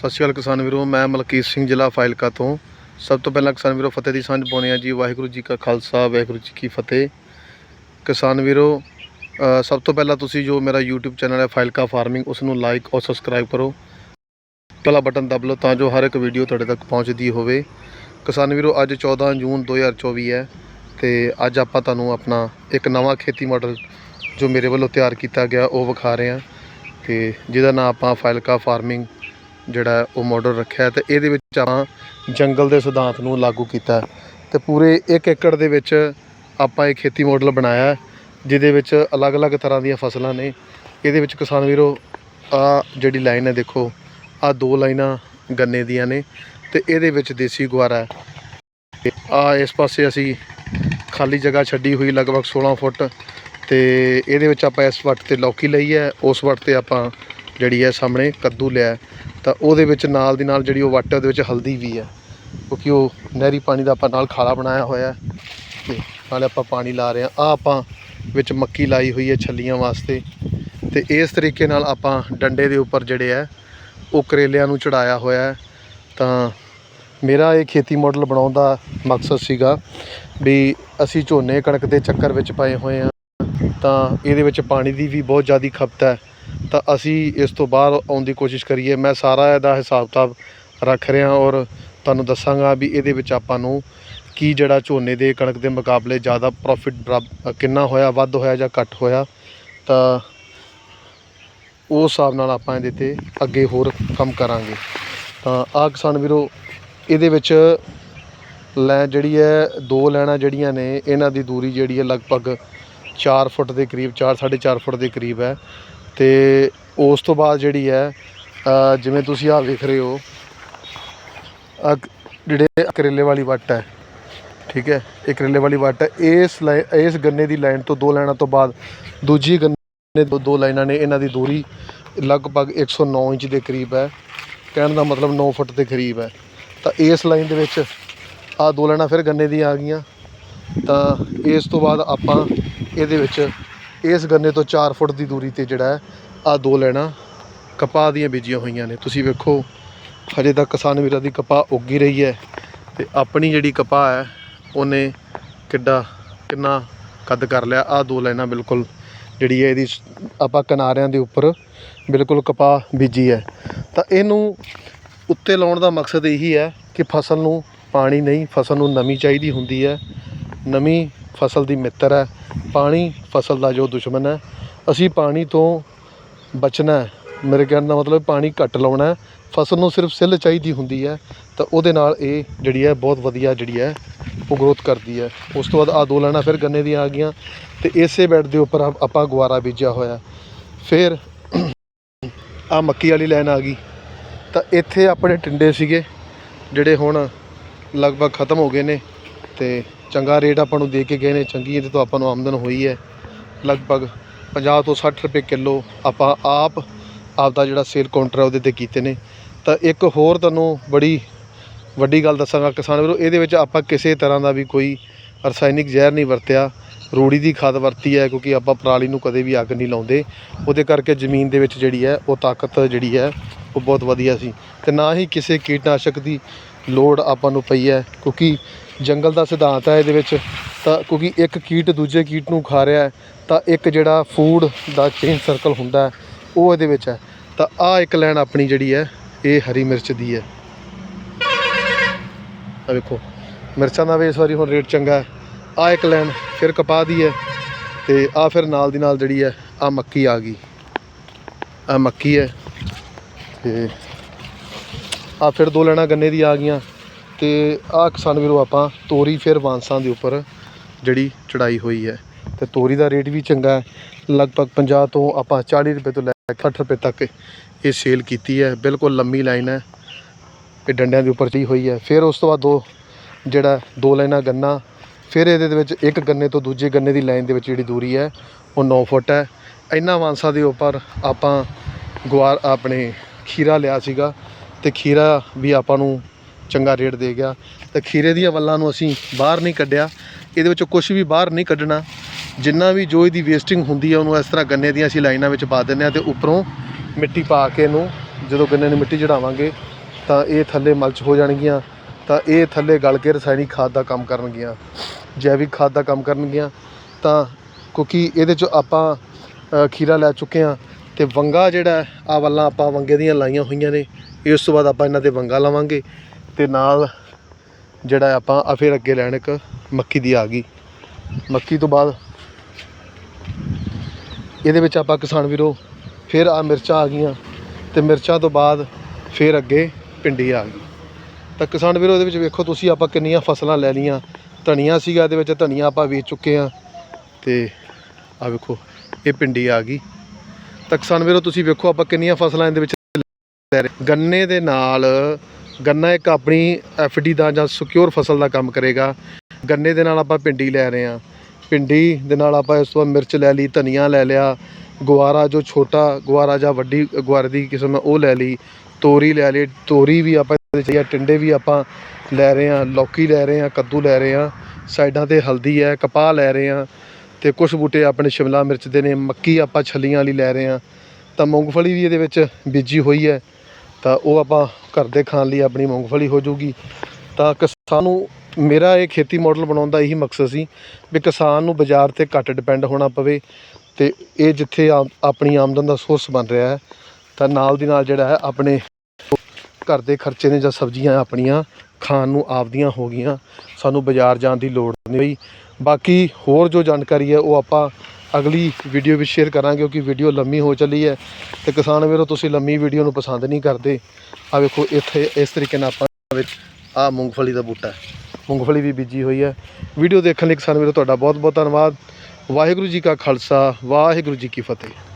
ਸਤਿ ਸ਼੍ਰੀ ਅਕਾਲ ਕਿਸਾਨ ਵੀਰੋ, ਮੈਂ ਮਲਕੀਤ ਸਿੰਘ ਜ਼ਿਲ੍ਹਾ ਫਾਇਲਕਾ ਤੋਂ। ਸਭ ਤੋਂ ਪਹਿਲਾਂ ਕਿਸਾਨ ਵੀਰੋ, ਫਤਿਹ ਦੀ ਸਾਂਝ ਪਾਉਣੇ ਆ ਜੀ। ਵਾਹਿਗੁਰੂ ਜੀ ਕਾ ਖਾਲਸਾ, ਵਾਹਿਗੁਰੂ ਜੀ ਕੀ ਫਤਿਹ। ਕਿਸਾਨ ਵੀਰੋ ਸਭ ਤੋਂ ਪਹਿਲਾਂ ਤੁਸੀਂ ਜੋ ਮੇਰਾ YouTube ਚੈਨਲ ਹੈ ਫਾਇਲਕਾ ਫਾਰਮਿੰਗ ਉਸ ਨੂੰ ਲਾਈਕ ਔਰ ਸਬਸਕ੍ਰਾਈਬ ਕਰੋ। ਪਹਿਲਾ ਬਟਨ ਦਬ ਲਓ ਤਾਂ ਜੋ ਹਰ ਇੱਕ ਵੀਡੀਓ ਤੁਹਾਡੇ ਤੱਕ ਪਹੁੰਚਦੀ ਹੋਵੇ। ਕਿਸਾਨ ਵੀਰੋ, ਅੱਜ 14 ਜੂਨ 2024 ਹੈ ਤੇ ਅੱਜ ਆਪਾਂ ਤੁਹਾਨੂੰ ਆਪਣਾ ਇੱਕ ਨਵਾਂ ਖੇਤੀ ਮਾਡਲ ਜੋ ਮੇਰੇ ਵੱਲੋਂ ਤਿਆਰ ਕੀਤਾ ਗਿਆ, ਉਹ ਵਿਖਾ ਰਹੇ ਹਾਂ। ਤੇ ਜਿਹਦਾ ਨਾਮ ਆਪਾਂ ਫਾਇਲਕਾ ਫਾਰਮਿੰਗ ਜਿਹੜਾ ਉਹ ਮਾਡਲ ਰੱਖਿਆ ਹੈ ਤੇ ਇਹਦੇ ਵਿੱਚ ਆਪਾਂ ਜੰਗਲ ਦੇ ਸਿਧਾਂਤ ਨੂੰ ਲਾਗੂ ਕੀਤਾ ਹੈ ਤੇ ਪੂਰੇ 1 ਏਕੜ ਦੇ ਵਿੱਚ ਆਪਾਂ ਇਹ ਖੇਤੀ ਮਾਡਲ ਬਣਾਇਆ ਜਿਹਦੇ ਵਿੱਚ ਅਲੱਗ-ਅਲੱਗ ਤਰ੍ਹਾਂ ਦੀਆਂ ਫਸਲਾਂ ਨੇ। ਇਹਦੇ ਵਿੱਚ ਕਿਸਾਨ ਵੀਰੋ ਆ ਜਿਹੜੀ ਲਾਈਨ ਹੈ ਦੇਖੋ ਆ ਦੋ ਲਾਈਨਾਂ ਗੰਨੇ ਦੀਆਂ ਨੇ ਤੇ ਇਹਦੇ ਵਿੱਚ ਦੇਸੀ ਗੁਆਰਾ ਹੈ। ਆ ਇਸ ਪਾਸੇ ਅਸੀਂ ਖਾਲੀ ਜਗ੍ਹਾ ਛੱਡੀ ਹੋਈ ਲਗਭਗ 16 ਫੁੱਟ ਤੇ ਇਹਦੇ ਵਿੱਚ ਆਪਾਂ ਇਸ ਵੱਟ ਤੇ ਲੌਕੀ ਲਈ ਹੈ, ਉਸ ਵੱਟ ਤੇ ਆਪਾਂ ਜਿਹੜੀ ਹੈ ਸਾਹਮਣੇ ਕੱਦੂ ਲਿਆ ਤਾਂ ਉਹਦੇ ਵਿੱਚ ਨਾਲ ਦੀ ਨਾਲ ਜਿਹੜੀ ਉਹ ਵਾਟਰ ਹੈ, ਉਹਦੇ ਵਿੱਚ ਹਲਦੀ ਵੀ ਹੈ, ਕਿਉਂਕਿ ਉਹ ਨਹਿਰੀ ਪਾਣੀ ਦਾ ਆਪਾਂ ਨਾਲ ਖਾਲਾ ਬਣਾਇਆ ਹੋਇਆ ਹੈ ਤੇ ਨਾਲੇ ਆਪਾਂ ਪਾਣੀ ਲਾ ਰਹੇ ਹਾਂ। ਆ ਆਪਾਂ ਵਿੱਚ ਮੱਕੀ ਲਾਈ ਹੋਈ ਹੈ ਛੱਲੀਆਂ ਵਾਸਤੇ ਤੇ ਇਸ ਤਰੀਕੇ ਨਾਲ ਆਪਾਂ ਡੰਡੇ ਦੇ ਉੱਪਰ ਜਿਹੜੇ ਹੈ, ਉਹ ਕਰੇਲਿਆਂ ਨੂੰ ਚੜਾਇਆ ਹੋਇਆ ਹੈ। ਤਾਂ ਮੇਰਾ ਇਹ ਖੇਤੀ ਮਾਡਲ ਬਣਾਉਣ ਦਾ ਮਕਸਦ ਸੀਗਾ ਵੀ ਅਸੀਂ ਝੋਨੇ ਕਣਕ ਦੇ ਚੱਕਰ ਵਿੱਚ ਪਏ ਹੋਏ ਹਾਂ, ਤਾਂ ਇਹਦੇ ਵਿੱਚ ਪਾਣੀ ਦੀ ਵੀ ਬਹੁਤ ਜ਼ਿਆਦਾ ਖਪਤ ਹੈ। ਤਾਂ ਅਸੀਂ ਇਸ ਤੋਂ ਬਾਹਰ ਆਉਣ ਦੀ ਕੋਸ਼ਿਸ਼ ਕਰੀਏ। ਮੈਂ ਸਾਰਾ ਇਹਦਾ ਹਿਸਾਬ ਕਿਤਾਬ ਰੱਖ ਰਿਹਾ ਔਰ ਤੁਹਾਨੂੰ ਦੱਸਾਂਗਾ ਵੀ ਇਹਦੇ ਵਿੱਚ ਆਪਾਂ ਨੂੰ ਕੀ ਜਿਹੜਾ ਝੋਨੇ ਦੇ ਕਣਕ ਦੇ ਮੁਕਾਬਲੇ ਜ਼ਿਆਦਾ ਪ੍ਰੋਫਿਟ ਕਿੰਨਾ ਹੋਇਆ, ਵੱਧ ਹੋਇਆ ਜਾਂ ਘੱਟ ਹੋਇਆ, ਤਾਂ ਉਸ ਹਿਸਾਬ ਨਾਲ ਆਪਾਂ ਇਹਦੇ ਤੇ ਅੱਗੇ ਹੋਰ ਕੰਮ ਕਰਾਂਗੇ। ਤਾਂ ਆਹ ਕਿਸਾਨ ਵੀਰੋ, ਇਹਦੇ ਵਿੱਚ ਲੈ ਜਿਹੜੀ ਹੈ, ਦੋ ਲੈਣਾ ਜਿਹੜੀਆਂ ਨੇ, ਇਹਨਾਂ ਦੀ ਦੂਰੀ ਜਿਹੜੀ ਹੈ ਲਗਭਗ 4 ਫੁੱਟ ਦੇ ਕਰੀਬ 4 4.5 ਫੁੱਟ ਦੇ ਕਰੀਬ ਹੈ। ਤੇ ਉਸ ਤੋਂ ਬਾਅਦ ਜਿਹੜੀ ਹੈ ਜਿਵੇਂ ਤੁਸੀਂ ਆਹ ਵੇਖ ਰਹੇ ਹੋ ਜਿਹੜੇ ਕਰੇਲੇ ਵਾਲੀ ਵੱਟ ਹੈ, ਠੀਕ ਹੈ, ਇਹ ਕਰੇਲੇ ਵਾਲੀ ਵੱਟ ਹੈ, ਇਸ ਲਾਈ- ਇਸ ਗੰਨੇ ਦੀ ਲਾਈਨ ਤੋਂ ਦੋ ਲਾਈਨਾਂ ਤੋਂ ਬਾਅਦ ਦੂਜੀ ਗੰਨੇ ਤੋਂ ਦੋ ਲਾਈਨਾਂ ਨੇ, ਇਹਨਾਂ ਦੀ ਦੂਰੀ ਲਗਭਗ 109 ਇੰਚ ਦੇ ਕਰੀਬ ਹੈ, ਕਹਿਣ ਦਾ ਮਤਲਬ 9 ਫੁੱਟ ਦੇ ਕਰੀਬ ਹੈ। ਤਾਂ ਇਸ ਲਾਈਨ ਦੇ ਵਿੱਚ ਆ ਦੋ ਲਾਈਨਾਂ ਫਿਰ ਗੰਨੇ ਦੀਆਂ ਆ ਗਈਆਂ, ਤਾਂ ਇਸ ਤੋਂ ਬਾਅਦ ਆਪਾਂ ਇਹਦੇ ਵਿੱਚ ਇਸ ਗੰਨੇ ਤੋਂ 4 ਫੁੱਟ ਦੀ ਦੂਰੀ ਤੇ ਜਿਹੜਾ ਹੈ ਆ ਦੋ ਲੈਣਾ। ਕਪਾਹ ਦੀਆਂ ਬੀਜੀਆਂ ਹੋਈਆਂ ਨੇ। ਤੁਸੀਂ ਵੇਖੋ, ਹਜੇ ਤੱਕ ਕਿਸਾਨ ਵੀਰਾਂ ਦੀ ਕਪਾਹ ਉੱਗੀ ਰਹੀ ਹੈ ਤੇ ਆਪਣੀ ਜਿਹੜੀ ਕਪਾਹ ਹੈ, ਉਹਨੇ ਕਿੱਡਾ, ਕਿੰਨਾ ਕੱਦ ਕਰ ਲਿਆ। ਆ ਦੋ ਲਾਈਨਾਂ ਬਿਲਕੁਲ ਜਿਹੜੀ ਹੈ, ਇਹਦੀ ਆਪਾਂ ਕਿਨਾਰਿਆਂ ਦੇ ਉੱਪਰ ਬਿਲਕੁਲ ਕਪਾਹ ਬੀਜੀ ਹੈ। ਤਾਂ ਇਹਨੂੰ ਉੱਤੇ ਲਾਉਣ ਦਾ ਮਕਸਦ ਇਹੀ ਹੈ ਕਿ ਫਸਲ ਨੂੰ ਪਾਣੀ ਨਹੀਂ, ਫਸਲ ਨੂੰ ਨਮੀ ਚਾਹੀਦੀ ਹੁੰਦੀ ਹੈ। ਨਮੀ ਫਸਲ ਦੀ ਮਿੱਤਰ ਹੈ, ਪਾਣੀ ਫਸਲ ਦਾ ਜੋ ਦੁਸ਼ਮਣ ਹੈ। ਅਸੀਂ ਪਾਣੀ ਤੋਂ ਬਚਣਾ ਮੇਰੇ ਕਹਿਣ ਦਾ ਮਤਲਬ ਪਾਣੀ ਘੱਟ ਲਾਉਣਾ ਫਸਲ ਨੂੰ ਸਿਰਫ ਸਿੱਲ ਚਾਹੀਦੀ ਹੁੰਦੀ ਹੈ, ਤਾਂ ਉਹਦੇ ਨਾਲ ਇਹ ਜਿਹੜੀ ਹੈ ਬਹੁਤ ਵਧੀਆ ਜਿਹੜੀ ਹੈ, ਉਹ ਗਰੋਥ ਕਰਦੀ ਹੈ। ਉਸ ਤੋਂ ਬਾਅਦ ਆ ਦੋ ਲੈਣਾ ਫਿਰ ਗੰਨੇ ਦੀਆਂ ਆ ਗਈਆਂ, ਤੇ ਇਸੇ ਬੈੱਡ ਦੇ ਉੱਪਰ ਆਪਾਂ ਗੁਆਰਾ ਬੀਜਿਆ ਹੋਇਆ। ਫਿਰ ਆ ਮੱਕੀ ਵਾਲੀ ਲਾਈਨ ਆ ਗਈ। ਤਾਂ ਇੱਥੇ ਆਪਣੇ ਟਿੰਡੇ ਸੀਗੇ, ਜਿਹੜੇ ਹੁਣ ਲਗਭਗ ਖਤਮ ਹੋ ਗਏ ਨੇ, ਤੇ ਚੰਗਾ ਰੇਟ ਆਪਾਂ ਨੂੰ ਦੇ ਕੇ ਗਏ ਨੇ, ਚੰਗੀ ਇਹਦੇ ਤੋਂ ਆਪਾਂ ਨੂੰ ਆਮਦਨ ਹੋਈ ਹੈ। ਲਗਭਗ 50 ਤੋਂ 60 ਰੁਪਏ ਕਿਲੋ ਆਪਾਂ ਆਪ ਆਪ ਦਾ ਜਿਹੜਾ ਸੇਲ ਕਾਊਂਟਰ ਹੈ ਉਹਦੇ ਤੇ ਕੀਤੇ ਨੇ। ਤਾਂ ਇੱਕ ਹੋਰ ਤੁਹਾਨੂੰ ਬੜੀ ਵੱਡੀ ਗੱਲ ਦੱਸਾਂਗਾ ਕਿਸਾਨ ਵੀਰੋ, ਇਹਦੇ ਵਿੱਚ ਆਪਾਂ ਕਿਸੇ ਤਰ੍ਹਾਂ ਦਾ ਵੀ ਕੋਈ ਰਸਾਇਣਿਕ ਜ਼ਹਿਰ ਨਹੀਂ ਵਰਤਿਆ। ਰੂੜੀ ਦੀ ਖਾਦ ਵਰਤੀ ਹੈ ਕਿਉਂਕਿ ਆਪਾਂ ਪਰਾਲੀ ਨੂੰ ਕਦੇ ਵੀ ਅੱਗ ਨਹੀਂ ਲਾਉਂਦੇ। ਉਹਦੇ ਕਰਕੇ ਜ਼ਮੀਨ ਦੇ ਵਿੱਚ ਜਿਹੜੀ ਹੈ, ਉਹ ਤਾਕਤ ਜਿਹੜੀ ਹੈ, ਉਹ ਬਹੁਤ ਵਧੀਆ ਸੀ। ਤੇ ਨਾ ਹੀ ਕਿਸੇ ਕੀਟਨਾਸ਼ਕ ਦੀ ਲੋੜ ਆਪਾਂ ਨੂੰ ਪਈ ਹੈ, ਕਿਉਂਕਿ ਜੰਗਲ ਦਾ ਸਿਧਾਂਤ ਹੈ ਇਹਦੇ ਵਿੱਚ। ਤਾਂ ਕਿਉਂਕਿ ਇੱਕ ਕੀਟ ਦੂਜੇ ਕੀਟ ਨੂੰ ਖਾ ਰਿਹਾ ਹੈ, ਤਾਂ ਇੱਕ ਜਿਹੜਾ ਫੂਡ ਦਾ ਚੇਨ ਸਰਕਲ ਹੁੰਦਾ ਉਹ ਇਹਦੇ ਵਿੱਚ ਹੈ। ਤਾਂ ਆਹ ਇੱਕ ਲਾਈਨ ਆਪਣੀ ਜਿਹੜੀ ਹੈ, ਇਹ ਹਰੀ ਮਿਰਚ ਦੀ ਹੈ। ਆ ਵੇਖੋ, ਮਿਰਚਾਂ ਦਾ ਵੀ ਇਸ ਵਾਰੀ ਹੁਣ ਰੇਟ ਚੰਗਾ ਹੈ। ਆ ਇੱਕ ਲਾਈਨ ਫਿਰ ਕਪਾਹ ਦੀ ਹੈ ਤੇ ਆ ਫਿਰ ਨਾਲ ਦੀ ਨਾਲ ਜਿਹੜੀ ਹੈ ਆ ਮੱਕੀ ਆ ਗਈ। ਆ ਮੱਕੀ ਹੈ ਤੇ ਆ ਫਿਰ ਦੋ ਲੈਣਾ ਗੰਨੇ ਦੀ ਆ ਗਈਆਂ। ਤੇ ਆਹ ਕਿਸਾਨ ਵੀਰੋ ਆਪਾਂ ਤੋਰੀ ਫਿਰ ਵਾਂਸਾਂ ਦੇ ਉੱਪਰ ਜਿਹੜੀ ਚੜਾਈ ਹੋਈ ਹੈ ਤੇ ਤੋਰੀ ਦਾ ਰੇਟ ਵੀ ਚੰਗਾ ਹੈ। ਲਗਭਗ 50 ਤੋਂ ਆਪਾਂ 40 ਰੁਪਏ ਤੋਂ ਲੈ ਕੇ 60 ਰੁਪਏ ਤੱਕ ਇਹ ਸੇਲ ਕੀਤੀ ਹੈ। ਬਿਲਕੁਲ ਲੰਮੀ ਲਾਈਨ ਹੈ। ਇਹ ਡੰਡਿਆਂ ਦੇ ਉੱਪਰ ਚੜੀ ਹੋਈ ਹੈ। ਫਿਰ ਉਸ ਤੋਂ ਬਾਅਦ ਦੋ ਜਿਹੜਾ ਦੋ ਲਾਈਨਾਂ ਗੰਨਾ, ਫਿਰ ਇਹਦੇ ਦੇ ਵਿੱਚ ਇੱਕ ਗੰਨੇ ਤੋਂ ਦੂਜੇ ਗੰਨੇ ਦੀ ਲਾਈਨ ਦੇ ਵਿੱਚ ਜਿਹੜੀ ਦੂਰੀ ਹੈ, ਉਹ 9 ਫੁੱਟ ਹੈ। ਇਹਨਾਂ ਵਾਂਸਾਂ ਦੇ ਉੱਪਰ ਆਪਾਂ ਗੁਆਰ ਆਪਣੇ ਖੀਰਾ ਲਿਆ ਸੀਗਾ ਤੇ ਖੀਰਾ ਵੀ ਆਪਾਂ ਨੂੰ ਚੰਗਾ ਰੇਟ ਦੇ ਗਿਆ ਤੇ ਖੀਰੇ ਦੀਆਂ ਵੱਲਾਂ ਨੂੰ ਅਸੀਂ ਬਾਹਰ ਨਹੀਂ ਕੱਢਿਆ। ਇਹਦੇ ਵਿੱਚੋਂ ਕੁਝ ਵੀ ਬਾਹਰ ਨਹੀਂ ਕੱਢਣਾ। ਜਿੰਨਾ ਵੀ ਜੋ ਇਹਦੀ ਵੇਸਟਿੰਗ ਹੁੰਦੀ ਹੈ ਉਹਨੂੰ ਇਸ ਤਰ੍ਹਾਂ ਗੰਨੇ ਦੀਆਂ ਅਸੀਂ ਲਾਈਨਾਂ ਵਿੱਚ ਪਾ ਦਿੰਦੇ ਹਾਂ ਤੇ ਉੱਪਰੋਂ ਮਿੱਟੀ ਪਾ ਕੇ ਇਹਨੂੰ ਜਦੋਂ ਗੰਨੇ ਨੂੰ ਮਿੱਟੀ ਚੜਾਵਾਂਗੇ, ਤਾਂ ਇਹ ਥੱਲੇ ਮਲਚ ਹੋ ਜਾਣਗੀਆਂ। ਤਾਂ ਇਹ ਥੱਲੇ ਗਲ ਕੇ ਰਸਾਇਣਿਕ ਖਾਦ ਦਾ ਕੰਮ ਕਰਨਗੀਆਂ। ਜੈਵਿਕ ਖਾਦ ਦਾ ਕੰਮ ਕਰਨਗੀਆਂ। ਤਾਂ ਕਿਉਂਕਿ ਇਹਦੇ 'ਚ ਆਪਾਂ ਖੀਰਾ ਲੈ ਚੁੱਕੇ ਹਾਂ ਤੇ ਵੰਗਾ ਜਿਹੜਾ ਆ ਵੱਲਾਂ ਆਪਾਂ ਵੰਗੇ ਦੀਆਂ ਲਾਈਆਂ ਹੋਈਆਂ ਨੇ, ਇਸ ਤੋਂ ਬਾਅਦ ਆਪਾਂ ਇਹਨਾਂ ਤੇ ਵੰਗਾ ਲਾਵਾਂਗੇ। ਤੇ ਨਾਲ ਜਿਹੜਾ ਆਪਾਂ ਆ ਫਿਰ ਅੱਗੇ ਲੈਣ ਇੱਕ ਮੱਕੀ ਦੀ ਆ ਗਈ। ਮੱਕੀ ਤੋਂ ਬਾਅਦ ਇਹਦੇ ਵਿੱਚ ਆਪਾਂ ਕਿਸਾਨ ਵੀਰੋ ਫਿਰ ਆ ਮਿਰਚਾਂ ਆ ਗਈਆਂ ਤੇ ਮਿਰਚਾਂ ਤੋਂ ਬਾਅਦ ਫਿਰ ਅੱਗੇ ਭਿੰਡੀ ਆ ਗਈ। ਤਾਂ ਕਿਸਾਨ ਵੀਰੋ ਇਹਦੇ ਵਿੱਚ ਵੇਖੋ ਤੁਸੀਂ ਆਪਾਂ ਕਿੰਨੀਆਂ ਫਸਲਾਂ ਲੈ ਲਈਆਂ। ਧਨੀਆ ਸੀਗਾ ਇਹਦੇ ਵਿੱਚ, ਧਨੀਆ ਆਪਾਂ ਵੇਚ ਚੁੱਕੇ ਆ ਤੇ ਆ ਵੇਖੋ, ਇਹ ਭਿੰਡੀ ਆ ਗਈ। ਤਾਂ ਕਿਸਾਨ ਵੀਰੋ ਤੁਸੀਂ ਵੇਖੋ ਆਪਾਂ ਕਿੰਨੀਆਂ ਫਸਲਾਂ ਇਹਦੇ ਵਿੱਚ ਲੈ ਰਹੇ ਗੰਨੇ ਦੇ ਨਾਲ ਗੰਨਾ ਇੱਕ ਆਪਣੀ ਐਫਡੀ ਦਾ ਜਾਂ ਸਿਕਿਉਰ ਫਸਲ ਦਾ ਕੰਮ ਕਰੇਗਾ। ਗੰਨੇ ਦੇ ਨਾਲ ਆਪਾਂ ਭਿੰਡੀ ਲੈ ਰਹੇ ਹਾਂ। ਭਿੰਡੀ ਦੇ ਨਾਲ ਆਪਾਂ ਇਸ ਤੋਂ ਬਾਅਦ ਮਿਰਚ ਲੈ ਲਈ, ਧਨੀਆ ਲੈ ਲਿਆ ਗੁਆਰਾ ਜੋ ਛੋਟਾ ਗੁਆਰਾ ਜਾਂ ਵੱਡੀ ਗੁਆਰੇ ਦੀ ਕਿਸਮ ਹੈ, ਉਹ ਲੈ ਲਈ, ਤੋਰੀ ਲੈ ਲਈ, ਤੋਰੀ ਵੀ ਆਪਾਂ ਇਹਦੇ 'ਚ ਟਿੰਡੇ ਵੀ ਆਪਾਂ ਲੈ ਰਹੇ ਹਾਂ, ਲੌਕੀ ਲੈ ਰਹੇ ਹਾਂ, ਕੱਦੂ ਲੈ ਰਹੇ ਹਾਂ, ਸਾਈਡਾਂ ਤੇ ਹਲਦੀ ਹੈ, ਕਪਾਹ ਲੈ ਰਹੇ ਹਾਂ ਤੇ ਕੁਝ ਬੂਟੇ ਆਪਣੇ ਸ਼ਿਮਲਾ ਮਿਰਚ ਦੇ ਨੇ, ਮੱਕੀ ਆਪਾਂ ਛੱਲੀਆਂ ਵਾਲੀ ਲੈ ਰਹੇ ਹਾਂ। ਤਾਂ ਮੂੰਗਫਲੀ ਵੀ ਇਹਦੇ ਵਿੱਚ ਬੀਜੀ ਹੋਈ ਹੈ। ਤਾਂ ਉਹ ਆਪਾਂ ਘਰ ਦੇ ਖਾਣ ਲਈ ਆਪਣੀ ਮੂੰਗਫਲੀ ਹੋ ਜਾਊਗੀ। ਤਾਂ ਕਿਸਾਨ ਨੂੰ ਮੇਰਾ ਇਹ ਖੇਤੀ ਮਾਡਲ ਬਣਾਉਣ ਦਾ ਇਹੀ ਮਕਸਦ ਸੀ ਵੀ ਕਿਸਾਨ ਨੂੰ ਬਾਜ਼ਾਰ ਤੇ ਘੱਟ ਡਿਪੈਂਡ ਹੋਣਾ ਪਵੇ ਤੇ ਇਹ ਜਿੱਥੇ ਆਮ- ਆਪਣੀ ਆਮਦਨ ਦਾ ਸੋਰਸ ਬਣ ਰਿਹਾ ਹੈ, ਤਾਂ ਨਾਲ ਦੀ ਨਾਲ ਜਿਹੜਾ ਹੈ ਆਪਣੇ ਘਰ ਦੇ ਖਰਚੇ ਨੇ ਜਾਂ ਸਬਜ਼ੀਆਂ ਆਪਣੀਆਂ ਖਾਣ ਨੂੰ ਆਪਦੀਆਂ ਹੋ ਗਈਆਂ। ਸਾਨੂੰ ਬਾਜ਼ਾਰ ਜਾਣ ਦੀ ਲੋੜ ਨਹੀਂ ਪਈ। ਬਾਕੀ ਹੋਰ ਜੋ ਜਾਣਕਾਰੀ ਹੈ ਉਹ ਆਪਾਂ ਅਗਲੀ ਵੀਡੀਓ ਵਿੱਚ ਸ਼ੇਅਰ ਕਰਾਂਗੇ ਕਿਉਂਕਿ ਵੀਡੀਓ ਲੰਮੀ ਹੋ ਚੱਲੀ ਹੈ ਤੇ ਕਿਸਾਨ ਵੀਰੋ, ਤੁਸੀਂ ਲੰਮੀ ਵੀਡੀਓ ਨੂੰ ਪਸੰਦ ਨਹੀਂ ਕਰਦੇ। ਆ ਵੇਖੋ, ਇੱਥੇ ਇਸ ਤਰੀਕੇ ਨਾਲ ਆਪਾਂ ਵਿੱਚ ਆ ਮੂੰਗਫਲੀ ਦਾ ਬੂਟਾ ਮੂੰਗਫਲੀ ਵੀ ਬੀਜੀ ਹੋਈ ਹੈ। ਵੀਡੀਓ ਦੇਖਣ ਲਈ ਕਿਸਾਨ ਵੀਰੋ, ਤੁਹਾਡਾ ਬਹੁਤ ਬਹੁਤ ਧੰਨਵਾਦ। ਵਾਹਿਗੁਰੂ ਜੀ ਕਾ ਖਾਲਸਾ, ਵਾਹਿਗੁਰੂ ਜੀ ਕੀ ਫਤਿਹ।